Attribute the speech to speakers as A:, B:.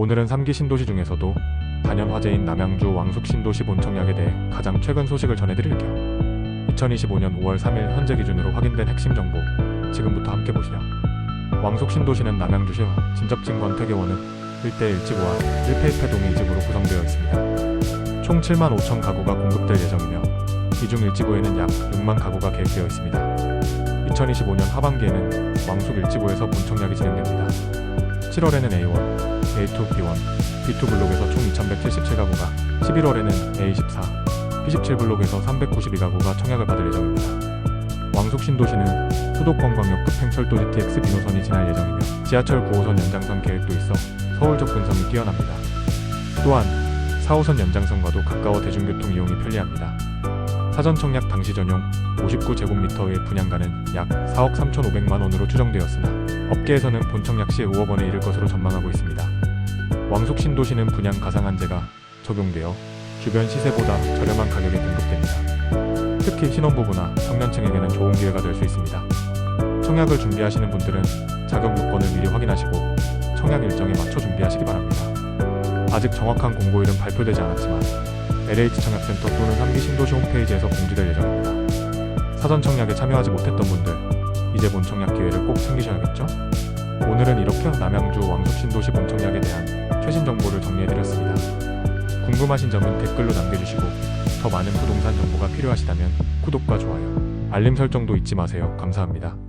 A: 오늘은 3기 신도시 중에서도 단연 화제인 남양주 왕숙 신도시 본청약에 대해 가장 최근 소식을 전해드릴게요. 2025년 5월 3일 현재 기준으로 확인된 핵심 정보 지금부터 함께 보시죠. 왕숙 신도시는 남양주시 진접진 권태계원읍 일대 일지구와 1페이페 동의 이집으로 구성되어 있습니다. 총 7만 5천 가구가 공급될 예정이며 이중 일지구에는 약 6만 가구가 계획되어 있습니다. 2025년 하반기에는 왕숙 일지구에서 본청약이 진행됩니다. 7월에는 A1, A2, B1, B2 블록에서 총 2,177가구가, 11월에는 A14, P17 블록에서 392가구가 청약을 받을 예정입니다. 왕숙 신도시는 수도권 광역 급 행철도 GTX 비노선이 지날 예정이며 지하철 9호선 연장선 계획도 있어 서울 접근성이 뛰어납니다. 또한 4호선 연장선과도 가까워 대중교통 이용이 편리합니다. 사전 청약 당시 전용 59제곱미터의 분양가는 약 4억 3,500만 원으로 추정되었으나 업계에서는 본청약 시 5억 원에 이를 것으로 전망하고 있습니다. 왕숙 신도시는 분양 가상한제가 적용되어 주변 시세보다 저렴한 가격에 공급됩니다. 특히 신혼부부나 청년층에게는 좋은 기회가 될 수 있습니다. 청약을 준비하시는 분들은 자격 요건을 미리 확인하시고 청약 일정에 맞춰 준비하시기 바랍니다. 아직 정확한 공고일은 발표되지 않았지만 LH 청약센터 또는 3기 신도시 홈페이지에서 공지될 예정입니다. 사전 청약에 참여하지 못했던 분들 이제 본 청약 기회를 꼭 챙기셔야겠죠? 오늘은 이렇게 남양주 왕숙 신도시 본 청약에 대한 최신 정보를 정리해드렸습니다. 궁금하신 점은 댓글로 남겨주시고 더 많은 부동산 정보가 필요하시다면 구독과 좋아요, 알림 설정도 잊지 마세요. 감사합니다.